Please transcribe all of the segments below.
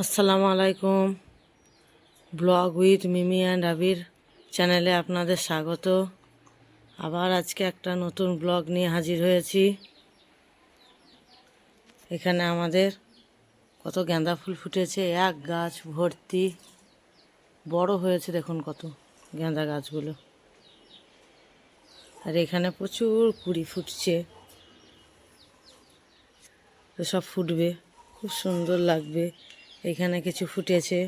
আসসালামু আলাইকুম। Blog with Mimi and Abir চ্যানেলে আপনাদের স্বাগত। আবার আজকে একটা নতুন ব্লগ নিয়ে হাজির হয়েছি। এখানে আমাদের কত গাঁদা ফুল ফুটেছে, এক গাছ ভর্তি। বড় হয়েছে, দেখুন কত গাঁদা গাছগুলো। আর এখানে প্রচুর কুড়ি ফুটছে। সব ফুটবে, খুব সুন্দর লাগবে। এখানে কিছু ফুটেছে।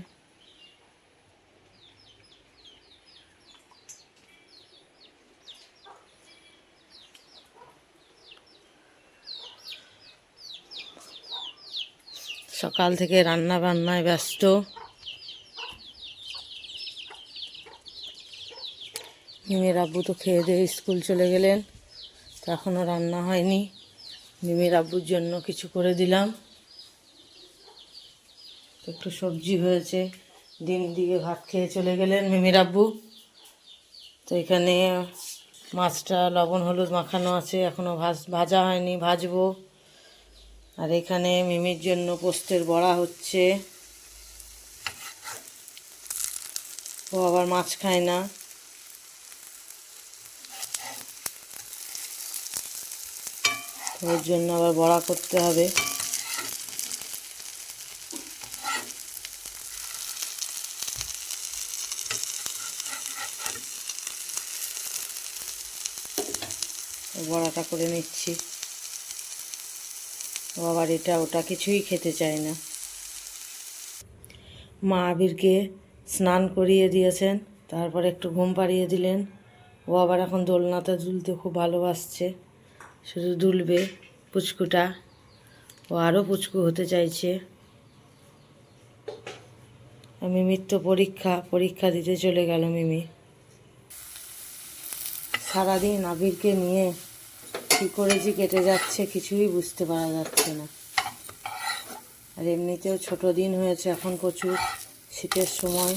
সকাল থেকে রান্না বান্নায় ব্যস্ত। মিমির আব্বু তো খেয়ে দিয়ে স্কুল চলে গেলেন। তো এখনও রান্না হয়নি। মিমির আব্বুর জন্য কিছু করে দিলাম। একটু সবজি হয়েছে, ডিম দিয়ে ভাত খেয়ে চলে গেলেন মিমির আব্বু। তো এখানে মাছটা লবণ, হলুদ মাখানো আছে এখনও ভাজ, ভাজা হয়নি, ভাজবো। আর এখানে মিমির জন্য পোস্তের বড়া হচ্ছে। ও আবার মাছ খায় না। ওর জন্য আবার বড়া করতে হবে। বড়াটা করে নিচ্ছি। ও আবার এটা ওটা কিছুই খেতে চায় না। মা আবিরকে স্নান করিয়ে দিয়েছেন, তারপর একটু ঘুম পাড়িয়ে দিলেন। ও আবার এখন দোলনাতে দুলতে খুব ভালোবাসছে, শুধু দুলবে পুচকুটা। ও আরও পুচকু হতে চাইছে। মিমির তো পরীক্ষা পরীক্ষা দিতে চলে গেল মিমি। সারাদিন আবিরকে নিয়ে কী করে যে কেটে যাচ্ছে কিছুই বুঝতে পারা যাচ্ছে না। আর এমনিতেও ছোট দিন হয়েছে, এখন প্রচুর শীতের সময়।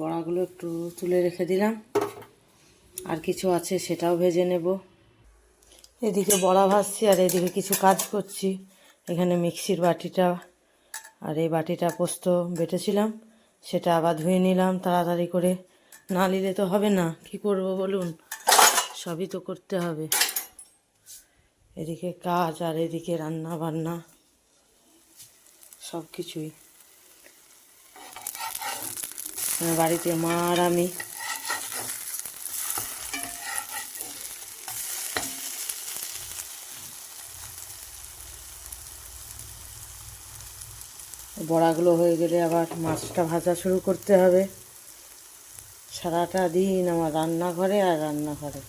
বড়াগুলো একটু তুলে রেখে দিলাম। আর কিছু আছে সেটাও ভেজে নেব। এদিকে বড়া ভাজছি আর এদিকে কিছু কাজ করছি। এখানে মিক্সির বাটিটা আর এই বাটিটা পোস্ত বেটেছিলাম। সেটা আবার ধুয়ে নিলাম তাড়াতাড়ি করে। না নিলে তো হবে না। কি করব বলুন? সবই তো করতে হবে। এদিকে কাজ আর এদিকে রান্না বান্না সব কিছুই বাড়িতে মা আর আমি। বড়াগুলো হয়ে গেলে আবার মাছটা ভাজা শুরু করতে হবে। সারাটা দিন আমার রান্নাঘরে আর রান্নাঘরে।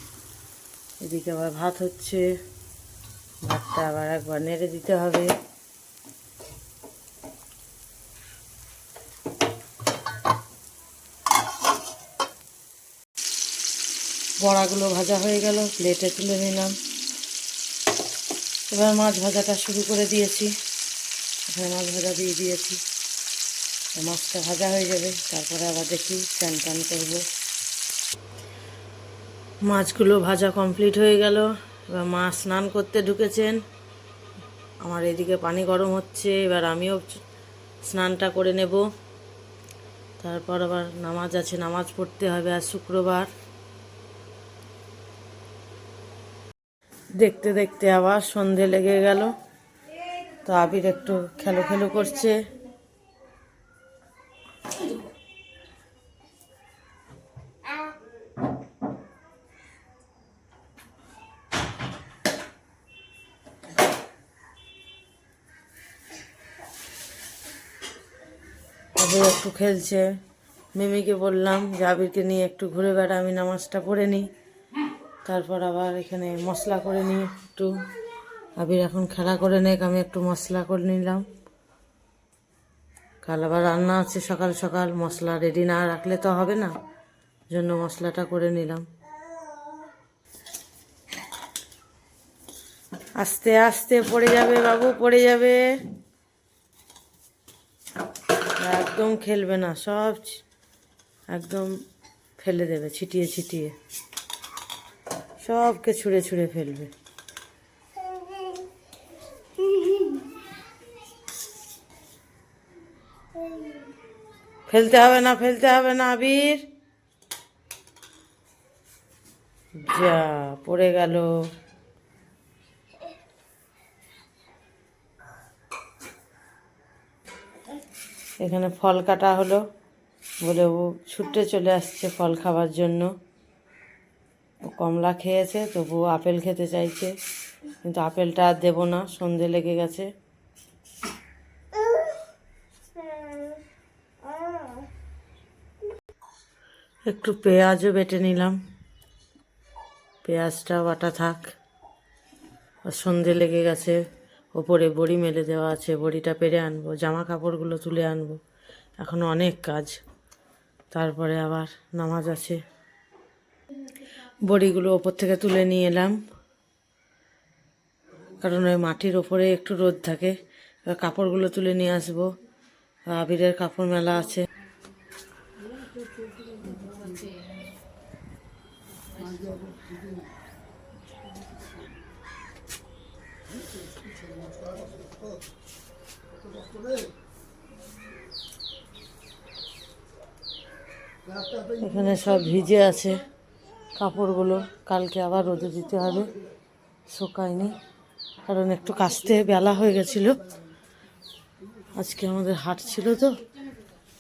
এদিকে আবার ভাত হচ্ছে। ভাতটা আবার একবার নেড়ে দিতে হবে। বড়াগুলো ভাজা হয়ে গেল, প্লেটে তুলে নিলাম। এবার মাছ ভাজাটা শুরু করে দিয়েছি। এখানে মাছ ভাজা দিয়ে দিয়েছি। মাছটা ভাজা হয়ে যাবে। তারপরে আবার দেখি চান টান করব। মাছগুলো ভাজা কমপ্লিট হয়ে গেল। এবার মা স্নান করতে ঢুকেছেন। আমার এদিকে পানি গরম হচ্ছে। এবার আমিও স্নানটা করে নেব। তারপর আবার নামাজ আছে, নামাজ পড়তে হবে আর শুক্রবার। দেখতে দেখতে আবার সন্ধে লেগে গেল। তো আবির একটু খেলো খেলো করছে। আবির একটু খেলছে। মিমিকে বললাম যে, আবিরকে নিয়ে একটু ঘুরে বেড়া, আমি নামাজটা পড়ে নিই। তারপর আবার এখানে মশলা করে নিই একটু। আবির এখন খেলা করে নেক, আমি একটু মশলা করে নিলাম। কাল আবার রান্না আছে সকাল সকাল, মশলা রেডি না রাখলে তো হবে না, জন্য মশলাটা করে নিলাম। আস্তে আস্তে পড়ে যাবে বাবু, পড়ে যাবে। একদম খেলবে না, সব একদম ফেলে দেবে, ছিটিয়ে ছিটিয়ে। সবকে ছুঁড়ে ছুঁড়ে ফেলবে। ফেলতে হবে না, ফেলতে হবে না, আবির। যা, পড়ে গেল। এখানে ফল কাটা হলো বলে ও ছুটে চলে আসছে ফল খাবার জন্য। ও কমলা খেয়েছে তবু আপেল খেতে চাইছে। কিন্তু আপেলটা আর দেবো না, সন্ধে লেগে গেছে। একটু পেঁয়াজও বেটে নিলাম। পেঁয়াজটা বাটা থাক। আর সন্ধে লেগে গেছে। ওপরে বড়ি মেলে দেওয়া আছে। বড়িটা পেরে আনব জামা কাপড়গুলো তুলে আনব। এখনও অনেক কাজ। তারপরে আবার নামাজ আছে। বড়িগুলো ওপর থেকে তুলে নিয়ে এলাম। কারণ ওই মাটির ওপরে একটু রোদ থাকে। কাপড়গুলো তুলে নিয়ে আসব। আবিরের কাপড় মেলা আছে। এখানে সব ভিজে আছে কাপড়গুলো। কালকে আবার রোদে দিতে হবে, শুকায়নি, কারণ একটু কাচতে বেলা হয়ে গেছিল। আজকে আমাদের হাট ছিল তো,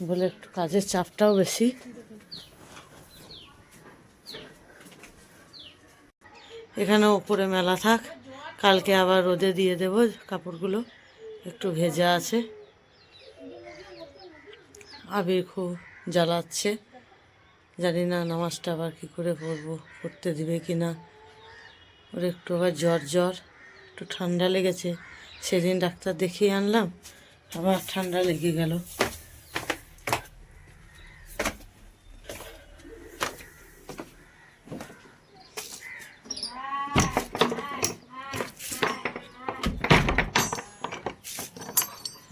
বলে একটু কাজের চাপটাও বেশি। এখানে ওপরে মেলা থাক। কালকে আবার রোদে দিয়ে দেব কাপড়গুলো। একটু ভেজা আছে। আবির খুব জ্বালাচ্ছে। জানি না নামাজটা আবার কী করে পড়ব, পড়তে দিবে কি না। ওর একটু আবার জ্বর জ্বর। একটু ঠান্ডা লেগেছে। সেদিন ডাক্তার দেখিয়ে আনলাম, আবার ঠান্ডা লেগে গেল।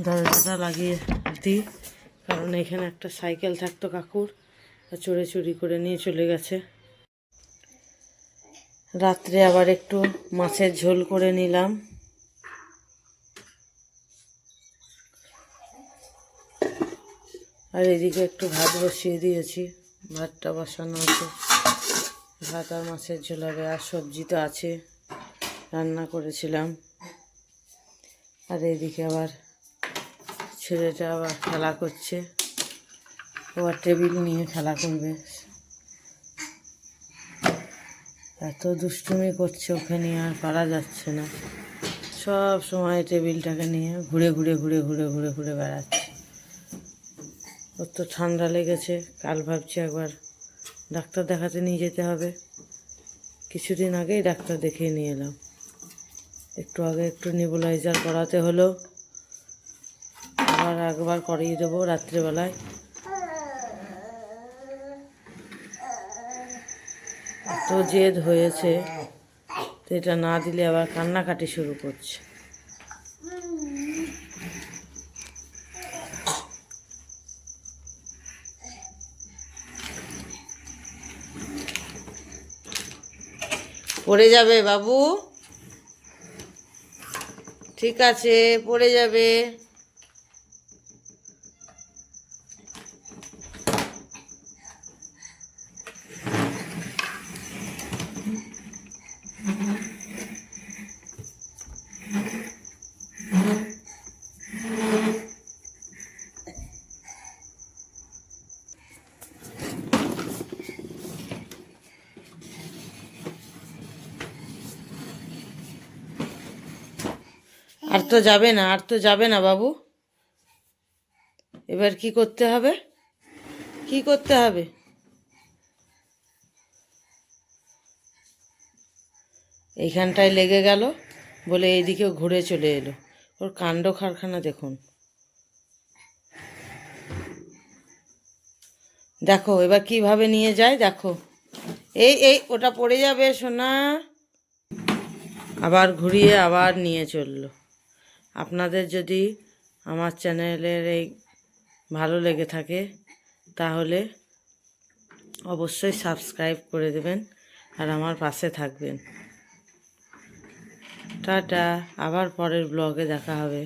দরজাটা লাগিয়ে দিই। কারণ এখানে একটা সাইকেল থাকতো কাকুর চড়ে চুরি করে নিয়ে চলে গেছে। রাত্রে আবার একটু মাছের ঝোল করে নিলাম। আর এদিকে একটু ভাত বসিয়ে দিয়েছি। ভাতটা বসানো আছে। ভাত আর মাছের ঝোল হবে। আর সবজি তো আছে। রান্না করেছিলাম। আর এদিকে আবার ছেলেটা আবার খেলা করছে। আবার টেবিল নিয়ে খেলা করবে। এত দুষ্টুমি করছে ওকে নিয়ে আর পারা যাচ্ছে না। সব সময় টেবিলটাকে নিয়ে ঘুরে ঘুরে ঘুরে ঘুরে ঘুরে ঘুরে বেড়াচ্ছে। ওর তো ঠান্ডা লেগেছে, কাল ভাবছি একবার ডাক্তার দেখাতে নিয়ে যেতে হবে। কিছুদিন আগেই ডাক্তার দেখিয়ে নিয়ে এলাম। একটু আগে একটু নিবুলাইজার করাতে হলো। আবার একবার করিয়ে দেবো রাত্রেবেলায়। এত জেদ হয়েছে এটা না দিলে আবার কান্নাকাটি শুরু করছে। পড়ে যাবে বাবু? ঠিক আছে, পড়ে যাবে আর তো যাবে না, আর তো যাবে না বাবু। এবার কি করতে হবে? কি করতে হবে? এইখানটায় লেগে গেল, বলে এইদিকেও ঘুরে চলে এলো। ওর কাণ্ড কারখানা দেখুন। দেখো, এবার কীভাবে নিয়ে যায়, দেখো। এই এই, ওটা পড়ে যাবে, সোনা। আবার ঘুরিয়ে আবার নিয়ে চলল। আপনাদের যদি আমার চ্যানেলের এই ভালো লেগে থাকে, তাহলে অবশ্যই সাবস্ক্রাইব করে দেবেন আর আমার পাশে থাকবেন। টাটা, আবার পরের ব্লগে দেখা হবে।